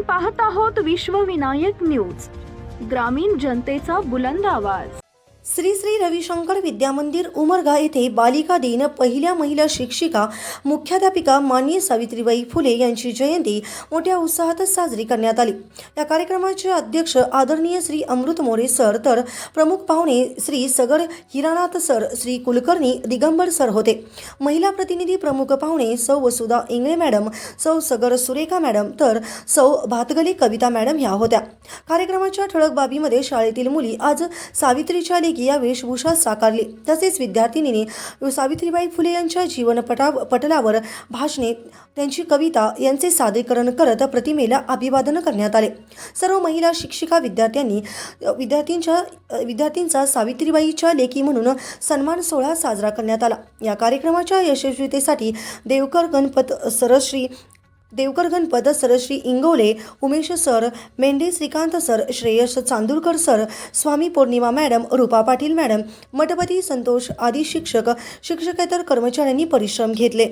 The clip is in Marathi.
पाहत आहोत विश्वविनायक न्यूज. ग्रामीण जनतेचा बुलंद आवाज. श्री श्री रविशंकर विद्यामंदिर उमरगा येथे बालिका दिन पहिल्या महिला शिक्षिका मुख्याध्यापिका माननीय सावित्रीबाई फुले यांची जयंती मोठ्या उत्साहात साजरी करण्यात आली. या कार्यक्रमाचे अध्यक्ष आदरणीय श्री अमृत मोरे सर तर प्रमुख पाहुणे श्री सगर हिरानाथ सर श्री कुलकर्णी दिगंबर सर होते. महिला प्रतिनिधी प्रमुख पाहुणे सौ वसुधा इंगळे मॅडम सौ सगर सुरेखा मॅडम तर सौ भातगली कविता मॅडम ह्या होत्या. कार्यक्रमाच्या ठळक बाबीमध्ये शाळेतील मुली आज सावित्रीच्या लेखी या वेशभूषा साकारली. तसेच विद्यार्थिनीने सावित्रीबाई फुले यांच्या जीवनपटा पटलावर भाषणे त्यांची कविता यांचे सादरीकरण करत प्रतिमेला अभिवादन करण्यात आले. सर्व महिला शिक्षिका विद्यार्थ्यांनी विद्यार्थींच्या विद्यार्थींचा सावित्रीबाईच्या लेखी म्हणून सन्मान सोहळा साजरा करण्यात आला. या कार्यक्रमाच्या यशस्वीतेसाठी देवकर गणपत सरश्री Devkar Ganpat Sirshree Ingole Umesh sir Mendhe Shrikant sir Shreyas Chandurkar sir Swami Purnima madam Rupa Patil madam Mathpati Santosh आदी शिक्षक शिक्षकेतर कर्मचाऱ्यांनी परिश्रम घेतले.